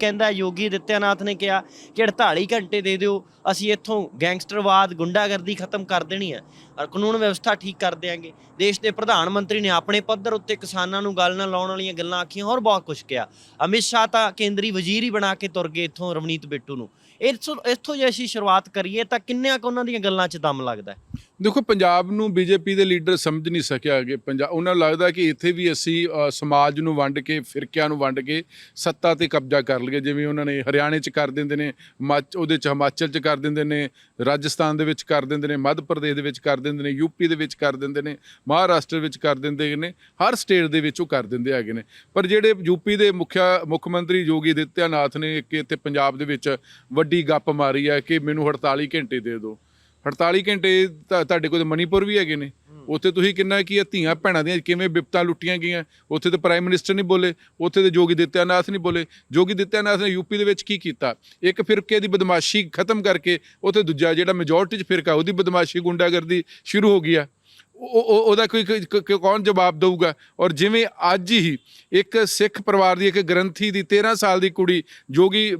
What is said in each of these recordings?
ਕਹਿੰਦਾ ਯੋਗੀ ਆਦਿੱਤਿਆਨਾਥ ਨੇ ਕਿਹਾ ਕਿ 48 ਘੰਟੇ ਦੇ ਦਿਓ, ਅਸੀਂ ਇੱਥੋਂ ਗੈਂਗਸਟਰਵਾਦ, ਗੁੰਡਾਗਰਦੀ ਖਤਮ ਕਰ ਦੇਣੀ ਹੈ ਔਰ ਕਾਨੂੰਨ ਵਿਵਸਥਾ ਠੀਕ ਕਰ ਦਿਆਂਗੇ। ਦੇਸ਼ ਦੇ ਪ੍ਰਧਾਨ ਮੰਤਰੀ ਨੇ ਆਪਣੇ ਪੱਧਰ ਉੱਤੇ ਕਿਸਾਨਾਂ ਨੂੰ ਗੱਲ ਨਾਲ ਲਾਉਣ ਵਾਲੀਆਂ ਗੱਲਾਂ ਆਖੀਆਂ, ਹੋਰ ਬਹੁਤ ਕੁਝ ਕਿਹਾ। ਅਮਿਤ ਸ਼ਾਹ ਤਾਂ ਕੇਂਦਰੀ ਵਜ਼ੀਰ ਹੀ ਬਣਾ ਕੇ ਤੁਰ ਗਏ ਇੱਥੋਂ ਰਵਨੀਤ ਬਿੱਟੂ ਨੂੰ। ਇੱਥੋਂ ਇੱਥੋਂ ਜੇ ਅਸੀਂ ਸ਼ੁਰੂਆਤ ਕਰੀਏ ਤਾਂ ਕਿੰਨਿਆਂ ਕੁ ਉਹਨਾਂ ਦੀਆਂ ਗੱਲਾਂ 'ਚ ਦਮ ਲੱਗਦਾ ਹੈ? ਦੇਖੋ, ਪੰਜਾਬ ਨੂੰ ਬੀਜੇਪੀ ਦੇ ਲੀਡਰ ਸਮਝ ਨਹੀਂ ਸਕਿਆ ਕਿ ਪੰਜਾਬ ਉਹਨਾਂ ਨੂੰ ਲੱਗਦਾ ਕਿ ਇੱਥੇ ਵੀ ਅਸੀਂ ਸਮਾਜ ਨੂੰ ਵੰਡ ਕੇ, ਫਿਰਕਿਆਂ ਨੂੰ ਵੰਡ ਕੇ ਸੱਤਾ ਤੇ ਕਬਜ਼ਾ ਕਰ ਲਈਏ। ਜਿਵੇਂ ਉਹਨਾਂ ਨੇ ਹਰਿਆਣੇ 'ਚ ਕਰ ਦਿੰਦੇ ਨੇ ਹਿਮਾਚ- ਉਹਦੇ 'ਚ ਹਿਮਾਚਲ 'ਚ ਕਰ ਦਿੰਦੇ ਨੇ, ਰਾਜਸਥਾਨ ਦੇ ਵਿੱਚ ਕਰ ਦਿੰਦੇ ਨੇ, ਮੱਧ ਪ੍ਰਦੇਸ਼ ਦੇ ਵਿੱਚ ਕਰ ਦਿੰਦੇ ਨੇ ਯੂਪੀ ਦੇ ਵਿੱਚ ਕਰ ਦਿੰਦੇ ਨੇ, ਮਹਾਰਾਸ਼ਟਰ ਵਿੱਚ ਕਰ ਦਿੰਦੇ ਨੇ, ਹਰ ਸਟੇਟ ਦੇ ਵਿੱਚ ਉਹ ਕਰ ਦਿੰਦੇ ਹੈਗੇ ਨੇ। ਪਰ ਜਿਹੜੇ ਯੂਪੀ ਦੇ ਮੁਖਿਆ, ਮੁੱਖ ਮੰਤਰੀ ਯੋਗੀ ਆਦਿੱਤਿਆਨਾਥ ਨੇ ਇੱਕ ਇੱਥੇ ਪੰਜਾਬ ਦੇ ਵਿੱਚ ਵੱਡੀ ਗੱਪ ਮਾਰੀ ਹੈ ਕਿ ਮੈਨੂੰ 48 ਘੰਟੇ ਦੇ ਦਿਓ। 48 ਘੰਟੇ ਤਾਂ ਤੁਹਾਡੇ ਕੋਲ ਮਨੀਪੁਰ ਵੀ ਹੈਗੇ ਨੇ। ਉੱਥੇ ਤੁਸੀਂ ਕਿੰਨਾ ਕੀ ਧੀਆਂ ਭੈਣਾਂ ਦੀਆਂ ਕਿਵੇਂ ਬਿਪਤਾ ਲੁੱਟੀਆਂ ਗਈਆਂ। ਉੱਥੇ ਤੇ ਪ੍ਰਾਈਮ ਮਿਨਿਸਟਰ ਨਹੀਂ ਬੋਲੇ ਉੱਥੇ ਤੇ ਜੋਗੀ ਦਿੱਤਿਆਨਾਥ ਨਹੀਂ ਬੋਲੇ। ਜੋਗੀ ਦਿੱਤਿਆਨਾਥ ਨੇ ਯੂਪੀ ਦੇ ਵਿੱਚ ਕੀ ਕੀਤਾ? ਇੱਕ ਫਿਰਕੇ ਦੀ ਬਦਮਾਸ਼ੀ ਖਤਮ ਕਰਕੇ ਉੱਥੇ ਦੂਜਾ ਜਿਹੜਾ ਮੈਜੋਰਟੀ ਚ ਫਿਰਕਾ ਉਹਦੀ ਬਦਮਾਸ਼ੀ ਗੁੰਡਾਗਰਦੀ ਸ਼ੁਰੂ ਹੋ ਗਈ ਆ। ਉਹਦਾ ਕੋਈ ਕੌਣ ਜਵਾਬ ਦੇਊਗਾ? ਔਰ ਜਿਵੇਂ ਅੱਜ ਹੀ ਇੱਕ ਸਿੱਖ ਪਰਿਵਾਰ ਦੀ ਇੱਕ ਗ੍ਰੰਥੀ ਦੀ 13 ਸਾਲ ਦੀ ਕੁੜੀ ਜੋ ਕਿ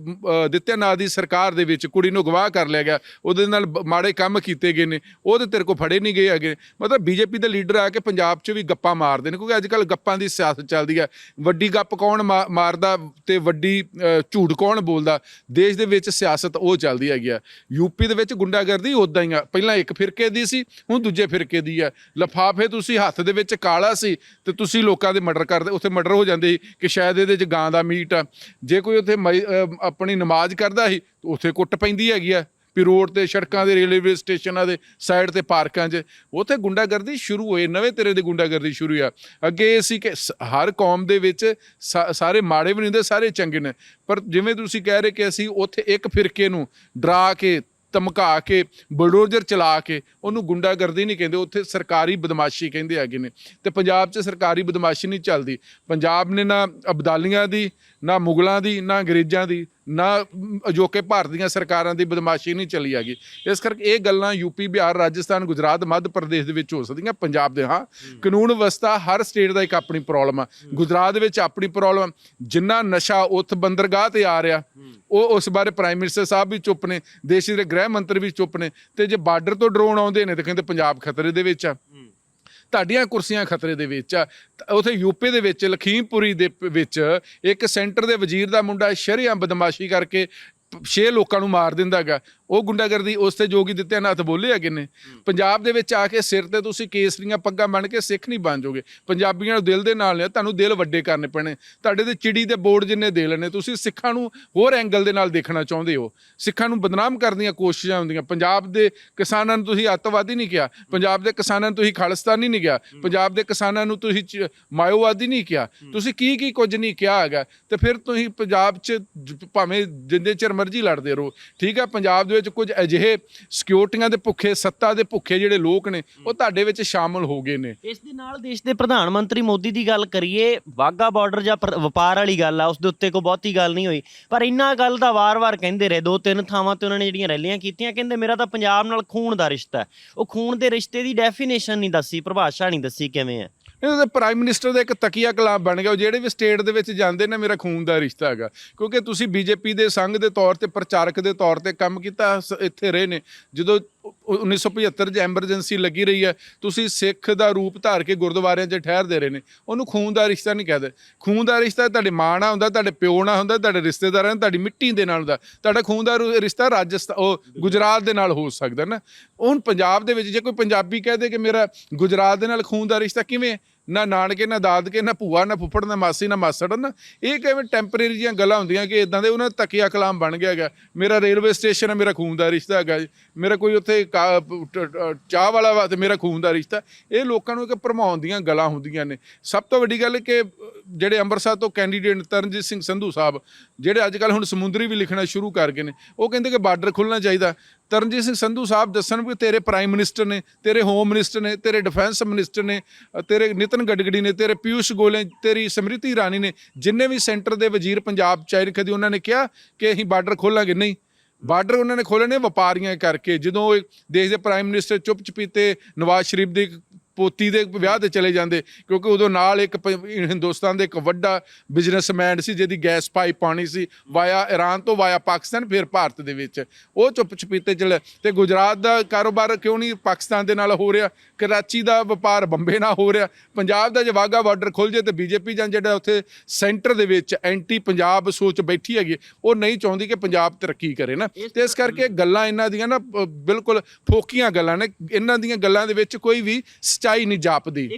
ਦਿੱਤਿਆਨਾਥ ਦੀ ਸਰਕਾਰ ਦੇ ਵਿੱਚ ਕੁੜੀ ਨੂੰ ਗਵਾਹ ਕਰ ਲਿਆ ਗਿਆ, ਉਹਦੇ ਨਾਲ ਮਾੜੇ ਕੰਮ ਕੀਤੇ ਗਏ ਨੇ, ਉਹ ਤੇ ਤੇਰੇ ਕੋ ਫੜੇ ਨਹੀਂ ਗਏ ਹੈਗੇ। ਮਤਲਬ ਬੀਜੇਪੀ ਦੇ ਲੀਡਰ ਆ ਕੇ ਪੰਜਾਬ 'ਚ ਵੀ ਗੱਪਾਂ ਮਾਰਦੇ ਨੇ, ਕਿਉਂਕਿ ਅੱਜ ਕੱਲ ਗੱਪਾਂ ਦੀ ਸਿਆਸਤ ਚੱਲਦੀ ਹੈ ਵੱਡੀ ਗੱਪ ਕੌਣ ਮਾ- ਮਾਰਦਾ ਤੇ ਵੱਡੀ ਝੂਠ ਕੌਣ ਬੋਲਦਾ? ਦੇਸ਼ ਦੇ ਵਿੱਚ ਸਿਆਸਤ ਉਹ ਚੱਲਦੀ ਹੈਗੀ ਆ। ਯੂਪੀ ਦੇ ਵਿੱਚ ਗੁੰਡਾਗਰਦੀ ਉਦਾਂ ਹੀ ਆ। ਪਹਿਲਾਂ ਇੱਕ ਫਿਰਕੇ ਦੀ ਸੀ, ਹੁਣ ਦੂਜੇ ਫਿਰਕੇ ਦੀ ਆ। ਲਫਾਫੇ ਤੁਸੀਂ ਹੱਥ ਦੇ ਵਿੱਚ ਕਾਲਾ ਸੀ ਤੇ ਤੁਸੀਂ ਲੋਕਾਂ ਦੇ ਮਰਡਰ ਕਰਦੇ, ਉੱਥੇ ਮਰਡਰ ਹੋ ਜਾਂਦੇ ਸੀ ਕਿ ਸ਼ਾਇਦ ਇਹਦੇ 'ਚ ਗਾਂ ਦਾ ਮੀਟ ਆ। ਜੇ ਕੋਈ ਉੱਥੇ ਮਈ- ਆਪਣੀ ਨਮਾਜ਼ ਕਰਦਾ ਸੀ, ਤਾਂ ਉੱਥੇ ਕੁੱਟ ਪੈਂਦੀ ਹੈਗੀ ਆ, ਵੀ ਰੋਡ ਤੇ ਸੜਕਾਂ ਦੇ, ਰੇਲਵੇ ਸਟੇਸ਼ਨਾਂ ਦੇ ਸਾਈਡ ਤੇ ਪਾਰਕਾਂ 'ਚ। ਉੱਥੇ ਗੁੰਡਾਗਰਦੀ ਸ਼ੁਰੂ ਹੋਏ ਨਵੇਂ ਤੇਰੇ ਦੀ ਗੁੰਡਾਗਰਦੀ ਸ਼ੁਰੂ ਆ। ਅੱਗੇ ਇਹ ਸੀ ਕਿ ਸ- ਹਰ ਕੌਮ ਦੇ ਵਿੱਚ ਸਾ- ਸਾਰੇ ਮਾੜੇ ਵੀ ਨਹੀਂ ਹੁੰਦੇ, ਸਾਰੇ ਚੰਗੇ ਨੇ। ਪਰ ਜਿਵੇਂ ਤੁਸੀਂ ਕਹਿ ਰਹੇ ਕਿ ਅਸੀਂ ਉੱਥੇ ਇੱਕ ਫਿਰਕੇ ਨੂੰ ਡਰਾ ਕੇ ਧਮਕਾ ਕੇ, ਬਲਡੋਜ਼ਰ ਚਲਾ ਕੇ ਉਹਨੂੰ ਗੁੰਡਾਗਰਦੀ ਨਹੀਂ ਕਹਿੰਦੇ, ਉੱਥੇ ਸਰਕਾਰੀ ਬਦਮਾਸ਼ੀ ਕਹਿੰਦੇ ਹੈਗੇ ਨੇ। ਤੇ ਪੰਜਾਬ 'ਚ ਸਰਕਾਰੀ ਬਦਮਾਸ਼ੀ ਨਹੀਂ ਚੱਲਦੀ। ਪੰਜਾਬ ਨੇ ਨਾ ਅਬਦਾਲੀਆਂ ਦੀ, ਨਾ ਮੁਗਲਾਂ ਦੀ, ਨਾ ਅੰਗਰੇਜ਼ਾਂ ਦੀ ਨਾ ਅਜੋਕੇ ਭਾਰਤ ਦੀਆਂ ਸਰਕਾਰਾਂ ਦੀ ਬਦਮਾਸ਼ੀ ਨਹੀਂ ਚੱਲੀ ਹੈਗੀ। ਇਸ ਕਰਕੇ ਇਹ ਗੱਲਾਂ ਯੂਪੀ ਬਿਹਾਰ ਰਾਜਸਥਾਨ ਗੁਜਰਾਤ ਮੱਧ ਪ੍ਰਦੇਸ਼ ਦੇ ਵਿੱਚ ਹੋ ਸਕਦੀਆਂ ਪੰਜਾਬ ਦੇ ਹਾਂ। ਕਾਨੂੰਨ ਵਿਵਸਥਾ ਹਰ ਸਟੇਟ ਦਾ ਇੱਕ ਆਪਣੀ ਪ੍ਰੋਬਲਮ ਆ। ਗੁਜਰਾਤ ਦੇ ਵਿੱਚ ਆਪਣੀ ਪ੍ਰੋਬਲਮ ਜਿੰਨਾ ਨਸ਼ਾ ਉੱਥ ਬੰਦਰਗਾਹ ਤੇ ਆ ਰਿਹਾ ਉਹ ਉਸ ਬਾਰੇ ਪ੍ਰਾਈਮ ਮਿਨਿਸਟਰ ਸਾਹਿਬ ਵੀ ਚੁੱਪ ਨੇ ਦੇਸ਼ ਦੇ ਗ੍ਰਹਿ ਮੰਤਰੀ ਵੀ ਚੁੱਪ ਨੇ। ਤੇ ਜੇ ਬਾਰਡਰ ਤੋਂ ਡਰੋਨ ਆਉਂਦੇ ਨੇ ਤੇ ਕਹਿੰਦੇ ਪੰਜਾਬ ਖਤਰੇ ਦੇ ਵਿੱਚ ਆ। ਤੁਹਾਡੀਆਂ ਕੁਰਸੀਆਂ ਖਤਰੇ ਦੇ ਵਿੱਚ ਆ। ਤਾਂ ਉਥੇ ਯੂਪੀ ਦੇ ਵਿੱਚ, ਲਖੀਮਪੁਰੀ ਦੇ ਵਿੱਚ ਇੱਕ ਸੈਂਟਰ ਦੇ ਵਜ਼ੀਰ ਦਾ ਮੁੰਡਾ ਸ਼ਰੇਆਮ ਬਦਮਾਸ਼ੀ ਕਰਕੇ ਛੇ ਲੋਕਾਂ ਨੂੰ ਮਾਰ ਦਿੰਦਾਗਾ ਉਹ ਗੁੰਡਾਗਰਦੀ ਉਸ ਤੇ ਜੋਗੀ ਦਿੱਤੇ ਹੱਥ ਬੋਲੇ ਹੈਗੇ ਨੇ। ਪੰਜਾਬ ਦੇ ਵਿੱਚ ਆ ਕੇ ਸਿਰ ਤੇ ਤੁਸੀਂ ਕੇਸਰੀਆਂ ਪੱਗਾਂ ਬਣ ਕੇ ਸਿੱਖ ਨਹੀਂ ਬਣ ਜਾਓਗੇ। ਪੰਜਾਬੀਆਂ ਨੂੰ ਦਿਲ ਦੇ ਨਾਲ ਨੇ ਤੁਹਾਨੂੰ ਦਿਲ ਵੱਡੇ ਕਰਨੇ ਪੈਣੇ। ਤੁਹਾਡੇ ਤੇ ਚਿੜੀ ਦੇ ਬੋਰਡ ਜਿੰਨੇ ਦਿਲ ਨੇ ਤੁਸੀਂ ਸਿੱਖਾਂ ਨੂੰ ਹੋਰ ਐਂਗਲ ਦੇ ਨਾਲ ਦੇਖਣਾ ਚਾਹੁੰਦੇ ਹੋ। ਸਿੱਖਾਂ ਨੂੰ ਬਦਨਾਮ ਕਰਨ ਦੀਆਂ ਕੋਸ਼ਿਸ਼ਾਂ ਹੁੰਦੀਆਂ। ਪੰਜਾਬ ਦੇ ਕਿਸਾਨਾਂ ਨੂੰ ਤੁਸੀਂ ਅੱਤਵਾਦੀ ਨਹੀਂ ਕਿਹਾ। ਪੰਜਾਬ ਦੇ ਕਿਸਾਨਾਂ ਨੂੰ ਤੁਸੀਂ ਖਾਲਿਸਤਾਨੀ ਨਹੀਂ ਕਿਹਾ। ਪੰਜਾਬ ਦੇ ਕਿਸਾਨਾਂ ਨੂੰ ਤੁਸੀਂ ਮਾਇਓਵਾਦੀ ਨਹੀਂ ਕਿਹਾ। ਤੁਸੀਂ ਕੀ ਕੀ ਕੁਝ ਨਹੀਂ ਕਿਹਾ ਹੈਗਾ। ਤੇ ਫਿਰ ਤੁਸੀਂ ਪੰਜਾਬ 'ਚ ਭਾਵੇਂ ਜਿੰਦੇ ਚਿਰ ਮਰਜ਼ੀ ਲੜਦੇ ਰਹੋ। ਠੀਕ ਹੈ ਪੰਜਾਬ ਦੇ ਵਿੱਚ ਕੁਝ ਅਜਿਹੇ ਸਿਕਿਉਰਟੀਆਂ ਦੇ ਭੁੱਖੇ, ਸੱਤਾ ਦੇ ਭੁੱਖੇ ਜਿਹੜੇ ਲੋਕ ਨੇ, ਉਹ ਤੁਹਾਡੇ ਵਿੱਚ ਸ਼ਾਮਲ ਹੋ ਗਏ ਨੇ। ਇਸ ਦੇ ਨਾਲ ਦੇਸ਼ ਦੇ ਪ੍ਰਧਾਨ ਮੰਤਰੀ ਮੋਦੀ ਦੀ ਗੱਲ ਕਰੀਏ ਵਾਗਾ ਬਾਰਡਰ ਜਾਂ ਵਪਾਰ ਵਾਲੀ ਗੱਲ ਆ, ਉਸ ਦੇ ਉੱਤੇ ਕੋਈ ਬਹੁਤੀ ਗੱਲ ਨਹੀਂ ਹੋਈ। ਪਰ ਇੰਨਾ ਗੱਲ ਦਾ ਵਾਰ-ਵਾਰ ਕਹਿੰਦੇ ਰਹੇ, ਦੋ ਤਿੰਨ ਥਾਵਾਂ ਤੇ ਉਹਨਾਂ ਨੇ ਜਿਹੜੀਆਂ ਰੈਲੀਆਂ ਕੀਤੀਆਂ, ਕਹਿੰਦੇ ਮੇਰਾ ਤਾਂ ਪੰਜਾਬ ਨਾਲ ਖੂਨ ਦਾ ਰਿਸ਼ਤਾ ਉਹ ਖੂਨ ਦੇ ਰਿਸ਼ਤੇ ਦੀ ਡੈਫੀਨੇਸ਼ਨ ਨਹੀਂ ਦੱਸੀ, ਪਰਿਭਾਸ਼ਾ ਨਹੀਂ ਦੱਸੀ ਕਿਵੇਂ ਹੈ। ਇਹ ਤਾਂ ਪ੍ਰਾਈਮ ਮਿਨਿਸਟਰ ਦਾ ਇੱਕ ਤਕੀਆ ਕਲਾਮ ਬਣ ਗਿਆ, ਉਹ ਜਿਹੜੇ ਵੀ ਸਟੇਟ ਦੇ ਵਿੱਚ ਜਾਂਦੇ ਨੇ, ਮੇਰਾ ਖੂਨ ਦਾ ਰਿਸ਼ਤਾ ਹੈਗਾ। ਕਿਉਂਕਿ ਤੁਸੀਂ ਬੀਜੇਪੀ ਦੇ ਸੰਘ ਦੇ ਤੌਰ ਤੇ ਪ੍ਰਚਾਰਕ ਦੇ ਤੌਰ ਤੇ ਕੰਮ ਕੀਤਾ, ਸ- ਇੱਥੇ ਰਹੇ ਨੇ। ਜਦੋਂ 1975 ਚ ਐਮਰਜੈਂਸੀ ਲੱਗੀ ਰਹੀ ਹੈ। ਤੁਸੀਂ ਸਿੱਖ ਦਾ ਰੂਪ ਧਾਰ ਕੇ ਗੁਰਦੁਆਰਿਆਂ 'ਚ ਠਹਿਰਦੇ ਰਹੇ ਨੇ। ਉਹਨੂੰ ਖੂਨ ਦਾ ਰਿਸ਼ਤਾ ਨਹੀਂ ਕਹਦੇ। ਖੂਨ ਦਾ ਰਿਸ਼ਤਾ ਤੁਹਾਡੇ ਮਾਂ ਨਾਲ ਹੁੰਦਾ, ਤੁਹਾਡੇ ਪਿਓ ਨਾਲ ਹੁੰਦਾ, ਤੁਹਾਡੇ ਰਿਸ਼ਤੇਦਾਰਾਂ ਨਾਲ, ਤੁਹਾਡੀ ਮਿੱਟੀ ਦੇ ਨਾਲ ਹੁੰਦਾ। ਤੁਹਾਡਾ ਖੂਨ ਦਾ ਰਿਸ਼ਤਾ ਰਾਜਸਥਾਨ ਉਹ ਗੁਜਰਾਤ ਦੇ ਨਾਲ ਹੋ ਸਕਦਾ ਨਾ। ਹੁਣ ਪੰਜਾਬ ਦੇ ਵਿੱਚ ਜੇ ਕੋਈ ਪੰਜਾਬੀ ਕਹਦੇ ਕਿ ਮੇਰਾ ਗੁਜਰਾਤ ਦੇ ਨਾਲ ਖੂਨ ਦਾ ਰਿਸ਼ਤਾ ਕਿਵੇਂ ਨਾ ਨਾਨਕੇ, ਨਾ ਦਾਦਕੇ, ਨਾ ਭੂਆ, ਨਾ ਫੁੱਫੜ, ਨਾ ਮਾਸੀ, ਨਾ ਮਾਸੜ ਨਾ ਇਹ ਕਿਵੇਂ ਟੈਂਪਰੇਰੀ ਜੀਆਂ ਗੱਲਾਂ ਹੁੰਦੀਆਂ ਕਿ ਇਦਾਂ ਦੇ ਉਹਨਾਂ ਦਾ ਤਕੀਆ ਕਲਾਮ ਬਣ ਗਿਆ ਹੈਗਾ। ਮੇਰਾ ਰੇਲਵੇ ਸਟੇਸ਼ਨ ਹੈ, ਮੇਰਾ ਖੂਨ ਦਾ ਰਿਸ਼ਤਾ ਹੈਗਾ ਮੇਰਾ ਕੋਈ ਉੱਥੇ ਕਾ- ਟ- ਚਾਹ ਵਾਲਾ ਵਾ ਤੇ ਮੇਰਾ ਖੂਨ ਦਾ ਰਿਸ਼ਤਾ। ਇਹ ਲੋਕਾਂ ਨੂੰ ਇੱਕ ਭਰਮਾਉਣ ਦੀਆਂ ਗੱਲਾਂ ਹੁੰਦੀਆਂ ਨੇ। ਸਭ ਤੋਂ ਵੱਡੀ ਗੱਲ ਕਿ ਜਿਹੜੇ ਅੰਮ੍ਰਿਤਸਰ ਤੋਂ ਕੈਂਡੀਡੇਟ ਤਰਨਜੀਤ ਸਿੰਘ ਸੰਧੂ ਸਾਹਿਬ, ਜਿਹੜੇ ਅੱਜ ਕੱਲ ਹੁਣ ਸਮੁੰਦਰੀ ਵੀ ਲਿਖਣਾ ਸ਼ੁਰੂ ਕਰ ਗਏ ਨੇ, ਉਹ ਕਹਿੰਦੇ ਕਿ ਬਾਰਡਰ ਖੁੱਲਣਾ ਚਾਹੀਦਾ। ਤਰਨਜੀਤ ਸਿੰਘ ਸੰਧੂ ਸਾਹਿਬ ਦੱਸਣ ਵੀ ਤੇਰੇ ਪ੍ਰਾਈਮ ਮਿਨਿਸਟਰ ਨੇ, ਤੇਰੇ ਹੋਮ ਮਿਨਿਸਟਰ ਨੇ, ਤੇਰੇ ਡਿਫੈਂਸ ਮਿਨਿਸਟਰ ਨੇ ਤੇਰੇ ਨਿਤਨ ਗਡਕਰੀ ਨੇ, ਤੇਰੇ ਪਿਊਸ਼ ਗੋਲੇ ਤੇਰੀ ਸਮ੍ਰਿਤੀ ਇਰਾਨੀ ਨੇ, ਜਿੰਨੇ ਵੀ ਸੈਂਟਰ ਦੇ ਵਜ਼ੀਰ ਪੰਜਾਬ ਚਾਹੇ ਕਦੀ ਉਹਨਾਂ ਨੇ ਕਿਹਾ ਕਿ ਅਸੀਂ ਬਾਰਡਰ ਖੋਲਾਂਗੇ। ਨਹੀਂ ਬਾਰਡਰ ਉਹਨਾਂ ਨੇ ਖੋਲਣੇ ਵਪਾਰੀਆਂ ਕਰਕੇ। ਜਦੋਂ ਦੇਸ਼ ਦੇ ਪ੍ਰਾਈਮ ਮਿਨਿਸਟਰ ਚੁੱਪ ਚਪੀਤੇ ਨਵਾਜ਼ ਸ਼ਰੀਫ ਦੀ ਪੋਤੀ ਦੇ ਵਿਆਹ ਤੇ ਚਲੇ ਜਾਂਦੇ ਕਿਉਂਕਿ ਉਦੋਂ ਨਾਲ ਇੱਕ ਪ- ਹਿੰਦੁਸਤਾਨ ਦੇ ਇੱਕ ਵੱਡਾ ਬਿਜ਼ਨਸਮੈਨ ਸੀ ਜਿਹਦੀ ਗੈਸ ਪਾਈਪ ਪਾਣੀ ਸੀ ਵਾਇਆ ਈਰਾਨ ਤੋਂ ਵਾਇਆ ਪਾਕਿਸਤਾਨ ਫਿਰ ਭਾਰਤ ਦੇ ਵਿੱਚ। ਉਹ ਚੁੱਪ ਚਪੀਤੇ ਚਲੇ ਤੇ ਗੁਜਰਾਤ ਦਾ ਕਾਰੋਬਾਰ ਕਿਉਂ ਨਹੀਂ ਪਾਕਿਸਤਾਨ ਦੇ ਨਾਲ ਹੋ ਰਿਹਾ? ਕਰਾਚੀ ਦਾ ਵਪਾਰ ਬੰਬੇ ਨਾਲ ਹੋ ਰਿਹਾ। ਪੰਜਾਬ ਦਾ ਜੇ ਵਾਗਾ ਬਾਰਡਰ ਖੁੱਲ ਜੇ ਤੇ ਬੀਜੇਪੀ ਜਾਂ ਜਿਹੜਾ ਉੱਥੇ ਸੈਂਟਰ ਦੇ ਵਿੱਚ ਐਂਟੀ ਪੰਜਾਬ ਸੋਚ ਬੈਠੀ ਹੈਗੀ ਉਹ ਨਹੀਂ ਚਾਹੁੰਦੀ ਕਿ ਪੰਜਾਬ ਤਰੱਕੀ ਕਰੇ ਨਾ। ਤੇ ਇਸ ਕਰਕੇ ਗੱਲਾਂ ਇਹਨਾਂ ਦੀਆਂ ਨਾ ਅ, ਬਿਲਕੁਲ ਫੋਕੀਆਂ ਗੱਲਾਂ ਨੇ। ਇਹਨਾਂ ਦੀਆਂ ਗੱਲਾਂ ਦੇ ਵਿੱਚ ਕੋਈ ਵੀ ਸਚਾਈ ਨਹੀਂ ਜਾਪਦੀ।